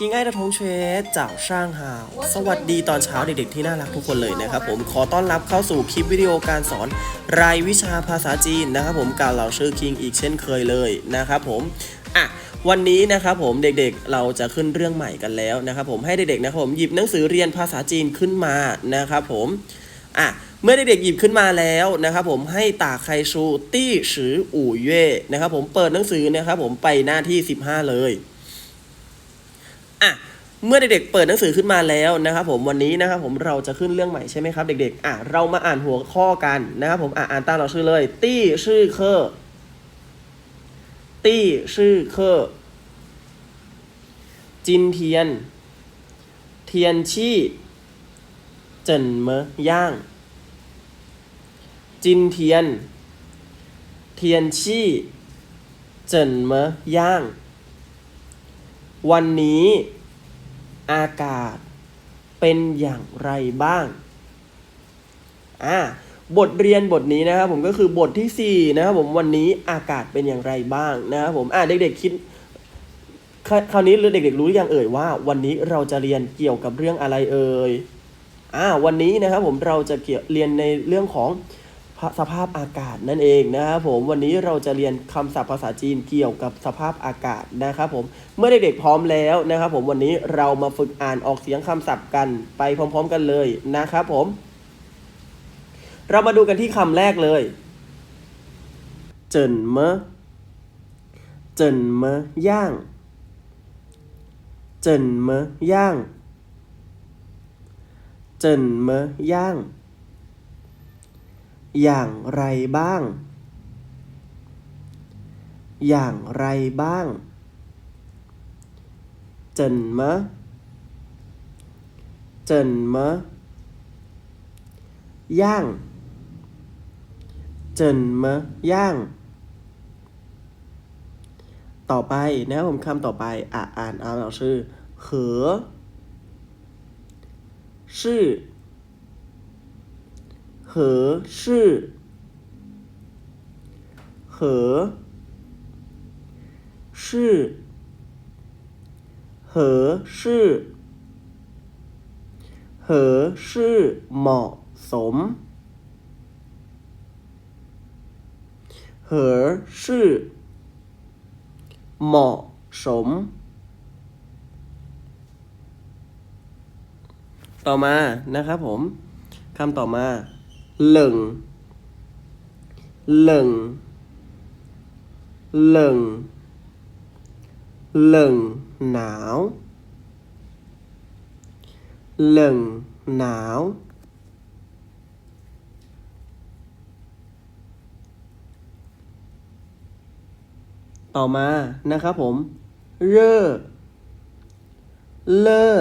ชิงไอ้ระทงเชสจากช่างหาวสวัสดีตอนเช้าเด็กๆที่น่ารักทุกคนเลยนะครับผมขอต้อนรับเข้าสู่คลิปวิดีโอการสอนรายวิชาภาษาจีนนะครับผมกับเหล่าชื่อคิงอีกเช่นเคยเลยนะครับผมอะวันนี้นะครับผมเด็กๆเราจะขึ้นเรื่องใหม่กันแล้วนะครับผมให้เด็กๆนะครับผมหยิบหนังสือเรียนภาษาจีนขึ้นมานะครับผมอะเมื่อเด็กๆหยิบขึ้นมาแล้วนะครับผมให้ตาไคชูตี้ฉืออู่เย่นะครับผมเปิดหนังสือนะครับผมไปหน้าที่ 15 เลย อะเมื่อเด็กๆเปิดหนังสือขึ้นมาแล้วนะครับผมวันนี้นะครับผมเราจะขึ้นเรื่องใหม่ใช่ไหมครับ เด็กๆอะเรามาอ่านหัวข้อกันนะครับผมอะอ่านตามเราชื่อเลย ตี้ชื่อเคอตี้ชื่อเคอจินเทียน เทียนชี่เจินเมย่าง จินเทียน เทียนชี่เจินเมย่าง วันนี้อากาศเป็นอย่างไรบ้าง อ่า บทเรียนบทนี้นะครับผมก็คือบทที่สี่นะครับผมวันนี้อากาศเป็นอย่างไรบ้างนะครับผม อ่าเด็กๆคิดครคราวนี้เด็กๆรู้หรือยังเอ่ยว่า วันนี้เราจะเรียนเกี่ยวกับเรื่องอะไรเอ่ย อ่า วันนี้นะครับผมเราจะเกี่ยวเรียนในเรื่องของ สภาพอากาศนั่นเองนะครับผมวันนี้เราจะเรียนคำศัพท์ภาษาจีนเกี่ยวกับสภาพอากาศนะครับผมเมื่อเด็กๆพร้อมแล้วนะครับผมวันนี้เรามาฝึกอ่านออกเสียงคำศัพท์กันไปพร้อม ๆ กันเลยนะครับผม เรามาดูกันที่คำแรกเลยเจินเมอเจินเมอย่างเจินเมย่างเจินเมย่าง อย่างไรบ้าง อย่างไรบ้างเจนมเจนเมย่างเจนเมย่าง ต่อไปนะครับผมคำต่อไปอะอ่านเอา เหอชื่อ เหอชื่อ เหอชื่อหอชื่อเหมาะสม เหอชื่อ เหมาะสม ต่อมานะครับผมคำต่อมา หลิงหลิงหลิงหลิงหนาวหลิงหนาวต่อมานะครับผม เร่อเล่อ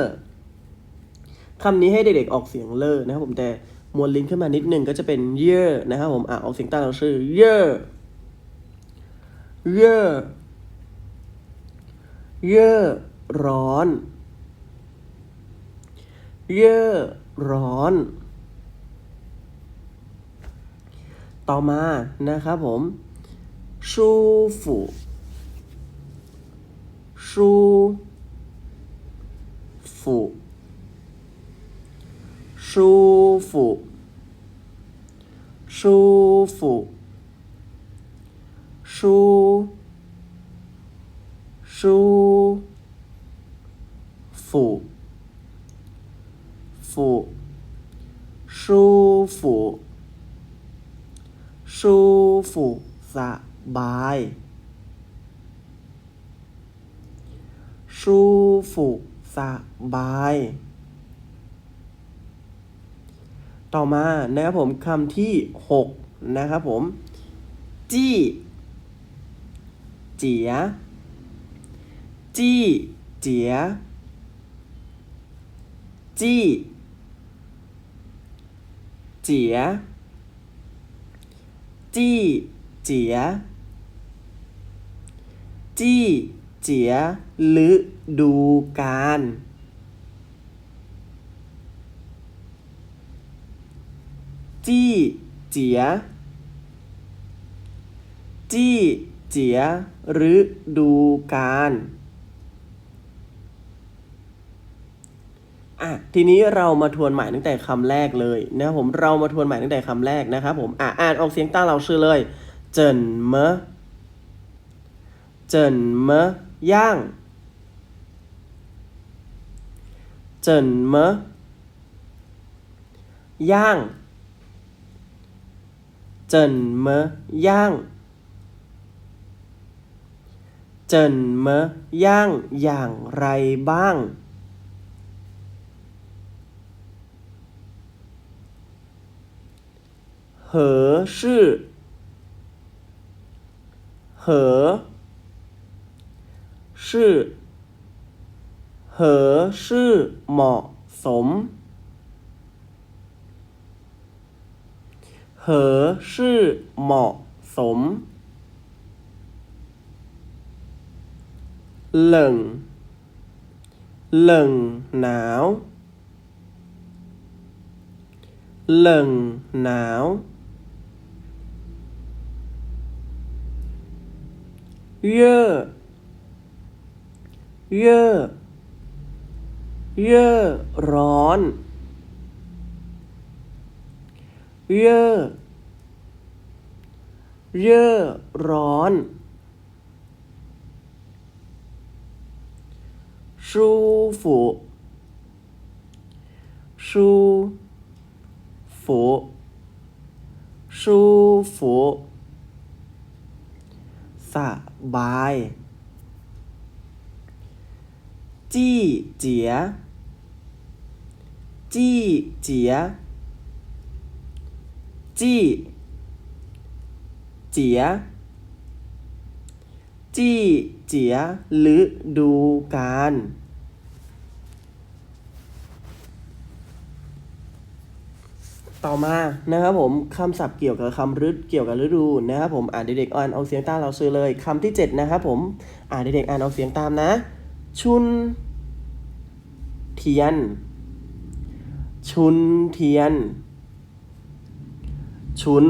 คำนี้ให้เด็กๆออกเสียงเล่อนะครับผมแต่ มวนลิ้นขึ้นมานิดนึงก็จะเป็นเยื่อนะครับผมอะออกเสียงใต้เราชื่อเยื่อเยื่อเยื่อร้อน เยื่อร้อน ต่อมานะครับผมชูฟูชูฟู 舒服ฟุชูฟุชูชูสบาย舒服สบาย ต่อมานะครับผมคำที่ 6 นะครับผม จี้ เจีย จี้ เจีย จี้ เจีย จี้ เจีย จี้ เจียฤดูกาล จี้เจีย จี้เจียฤดูกาลอะทีนี้เรามาทวนใหม่ตั้งแต่คำแรกเลยนะครับผมเรามาทวนใหม่ตั้งแต่คำแรกนะครับผมอะอ่านออกเสียงตามเราชื่อเลยเจินเมะเจินเมะย่างเจินเมะย่าง เจินเมย่างเจินเมย่างอย่างไรบ้าง เหอชื่อ เหอชื่อ เหอชื่อเหมาะสม เหอชื่อเหมาะสม เหล่ง เหล่งหนาว เหล่งหนาว เย่อ เย่อ เย่อร้อน เย่อเย่อร้อน ชูฟูชูฟูชูฟูสบาย จี้เจีย จี้เจีย จี้ เจีย จี้เจียฤดูกาลต่อมานะครับผมคำศัพท์เกี่ยวกับคำฤดเกี่ยวกับฤดูนะครับผมอ่านเด็กๆอ่านเอาเสียงตามเราซื้อเลยคำที่เจ็ดนะครับผมอ่านเด็กๆอ่านเอาเสียงตามนะ ชุน เทียน ชุนเทียน ชุน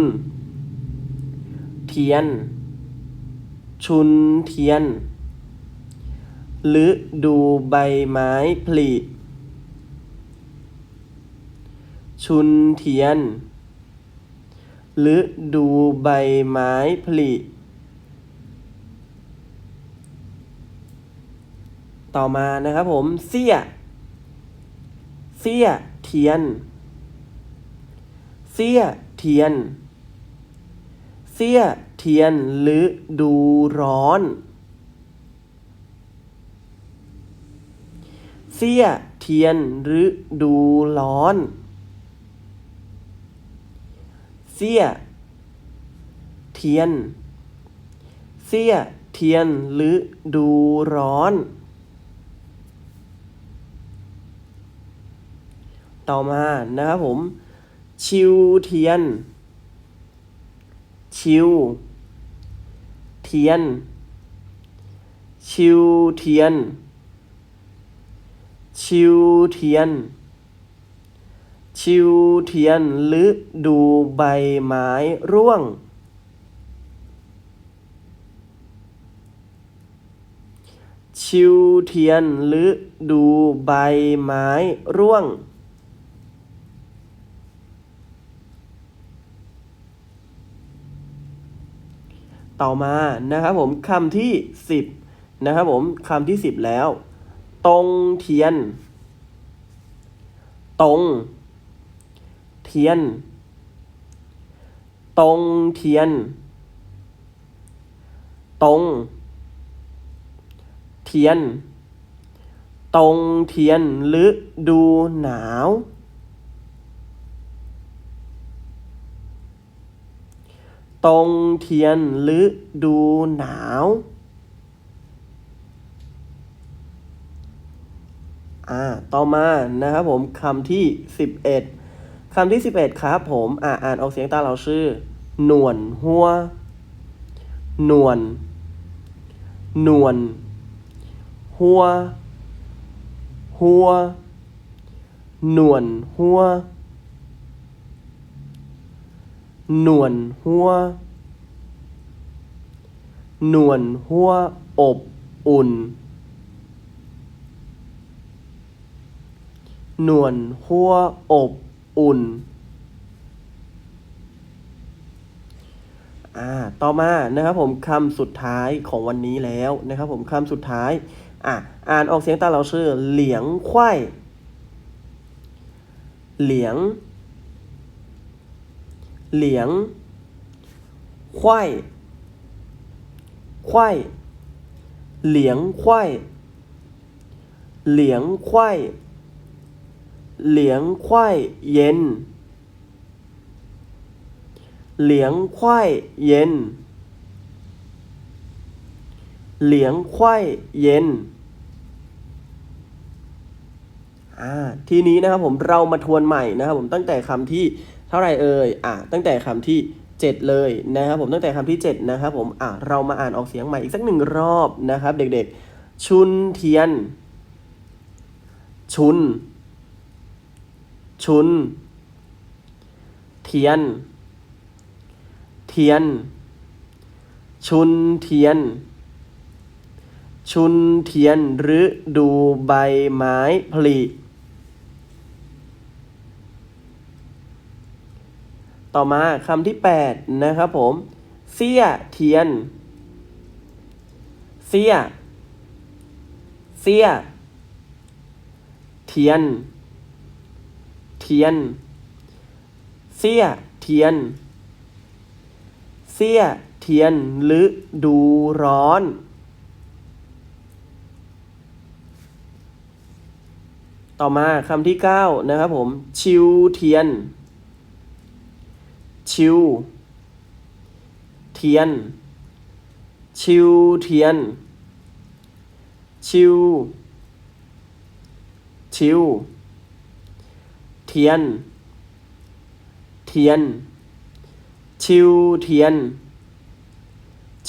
เทียน ชุนเทียนฤดูใบไม้ผลิชุนเทียนฤดูใบไม้ผลิต่อมานะครับผม เสี้ย เสี้ย เทียน เสี้ย เทียน เสี้ยเทียนฤดูร้อน เสี้ยเทียนฤดูร้อน เสี้ยเทียน เสี้ยเทียนฤดูร้อน ต่อมานะครับผม ชิวเทียน ชิว เทียน ชิวเทียน ชิวเทียน ชิวเทียนฤดูใบไม้ร่วง ชิวเทียนฤดูใบไม้ร่วง ต่อมานะครับผมคำที่สิบนะครับผมคำที่สิบแล้ว ตรงเทียน ตรง เทียน ตรงเทียน ตรง เทียน ตรงเทียนฤดูหนาว ตรงเทียนฤดูหนาว อ่า ต่อมานะครับผมคำที่11คำที่11ครับผมอ่าอ่านออกเสียงตาเราชื่อ หนวนหัว หนวน หนวน หัว หัว หนวนหัว หนวนหัว หนวนหัวอบอุ่น หนวนหัวอบอุ่น อ่า ต่อมานะครับผมคำสุดท้ายของวันนี้แล้วนะครับผมคำสุดท้าย อะ อ่านออกเสียงตามเราชื่อ เหลียงควายเหลียง เหลียงควายควายเหลียงควายเหลียงควายเหลียงควายเย็น เหลียงควายเย็น เหลียงควายเย็น อ่า ทีนี้นะครับผมเรามาทวนใหม่นะครับผมตั้งแต่คำที่ เท่าไรเอ่ยอ่าตั้งแต่คำที่ 7 เลยนะครับผมตั้งแต่คำที่ 7 นะครับผมอ่าเรามาอ่านออกเสียงใหม่อีกสักหนึ่งรอบนะครับ เด็กๆ ชุนเทียน ชุน ชุน เทียน เทียน ชุนเทียน ชุนเทียนหรือดูใบไม้ผลิ ต่อมาคำที่ 8 นะครับผม เสี้ยเทียน เสี้ย เสี้ย เทียน เทียน เสี้ยเทียน เสี้ยเทียนหรือดูร้อนต่อมาคำที่ 9 นะครับผม ชิวเทียน ชิว เทียน ชิวเทียน ชิว ชิว เทียน เทียน ชิวเทียน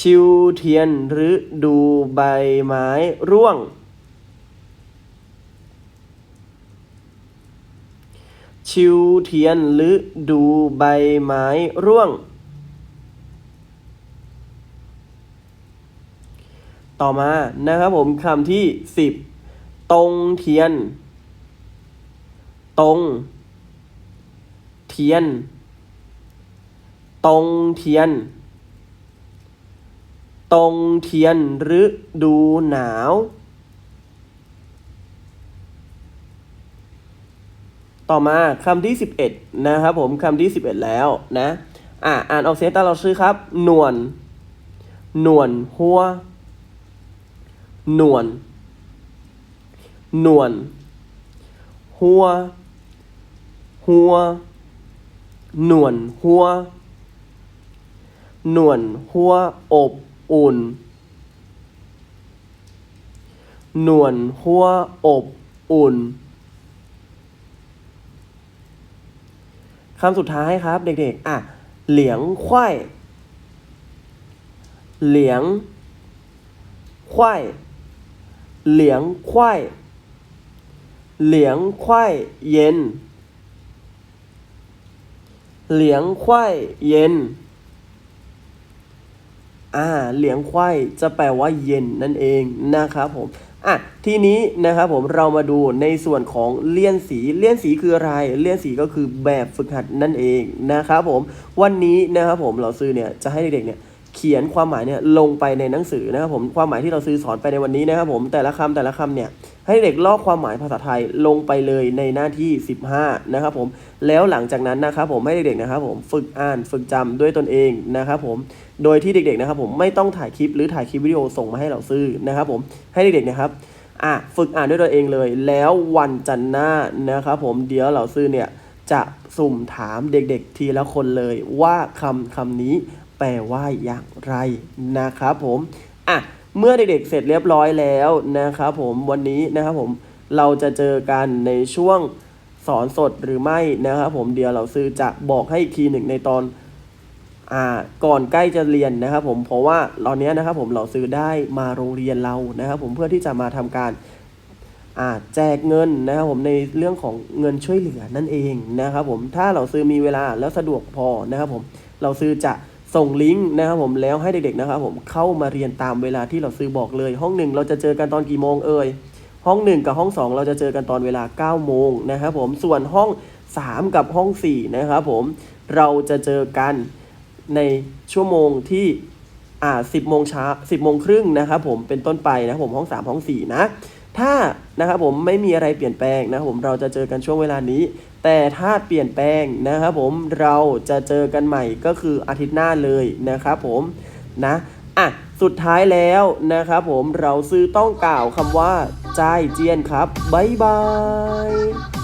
ชิวเทียนหรือดูใบไม้ร่วง ชิวเทียนหรือดูใบไม้ร่วง ต่อมานะครับผมคำที่10ตรงเทียน ตรง เทียน ตรงเทียน ตรงเทียนหรือดูหนาว ต่อมาคำที่ 11 นะครับผมคำที่ 11 แล้วนะอ่าอ่านออกเสียงตามเราชื่อครับ หนวน หนวนหัว หนวน หนวน หัว หัว หนวนหัว หนวนหัวอบอุ่น หนวนหัวอบอุ่น คำสุดท้ายครับ เด็กๆ อะ เหลียงควายเหลียงควายเหลียงควายเหลียงควายเย็น เหลียงควายเย็น อ่า เหลียงควายจะแปลว่าเย็นนั่นเองนะครับผม อะทีนี้นะครับผมเรามาดูในส่วนของเลี่ยนสีเลี่ยนสีคืออะไรเลี่ยนสีก็คือแบบฝึกหัดนั่นเองนะครับผมวันนี้นะครับผมเราซื้อเนี่ยจะให้เด็กๆเนี่ย เขียนความหมายเนี่ยลงไปในหนังสือนะครับผมความหมายที่เราซื้อสอนไปในวันนี้นะครับผมแต่ละคำแต่ละคำเนี่ยให้เด็กลอกความหมายภาษาไทยลงไปเลยในหน้าที่ 15 นะครับผมแล้วหลังจากนั้นนะครับผมให้เด็กๆนะครับผมฝึกอ่านฝึกจำด้วยตนเองนะครับผมโดยที่เด็กๆนะครับผมไม่ต้องถ่ายคลิปหรือถ่ายคลิปวิดีโอส่งมาให้เราซื้อนะครับผมให้เด็กๆนะครับอะฝึกอ่านด้วยตัวเองเลย แล้ววันจันทร์หน้านะครับผมเดี๋ยวเราซื้อเนี่ยจะสุ่มถามเด็กๆทีละคนเลยว่าคำคำนี้ แปลว่าอย่างไรนะครับผมอะเมื่อเด็กๆเสร็จเรียบร้อยแล้วนะครับผมวันนี้นะครับผมเราจะเจอกันในช่วงสอนสดหรือไม่นะครับผมเดี๋ยวเราซื้อจะบอกให้อีกทีหนึ่งในตอนอ่าก่อนใกล้จะเรียนนะครับผมเพราะว่าตอนนี้นะครับผมเราซื้อได้มาโรงเรียนเรานะครับผมเพื่อที่จะมาทำการอ่าแจกเงินนะครับผมในเรื่องของเงินช่วยเหลือนั่นเองนะครับผมถ้าเราซื้อมีเวลาแล้วสะดวกพอนะครับผมเราซื้อจะ ส่งลิงก์นะครับผมแล้วให้เด็กๆนะครับผมเข้ามาเรียนตามเวลาที่เราซื้อบอกเลย ห้องหนึ่งเราจะเจอกันตอนกี่โมงเอ่ยห้อง 1 กับห้อง 2 เราจะเจอกันตอนเวลา 9 โมงนะครับผมส่วนห้อง 3 กับห้อง 4 นะครับผมเราจะเจอกันในชั่วโมงที่อ่า10โมงเช้า10โมงครึ่งนะครับผมเป็นต้นไปนะครับผมห้อง 3 ห้อง 4 นะ ถ้านะครับผมไม่มีอะไรเปลี่ยนแปลงนะครับผมเราจะเจอกันช่วงเวลานี้ แต่ถ้าเปลี่ยนแปลงนะครับผมเราจะเจอกันใหม่ก็คืออาทิตย์หน้าเลยนะครับผมนะอะสุดท้ายแล้วนะครับผมเราซื้อต้องกล่าวคำว่าจ่ายเจียนครับ บ๊ายบาย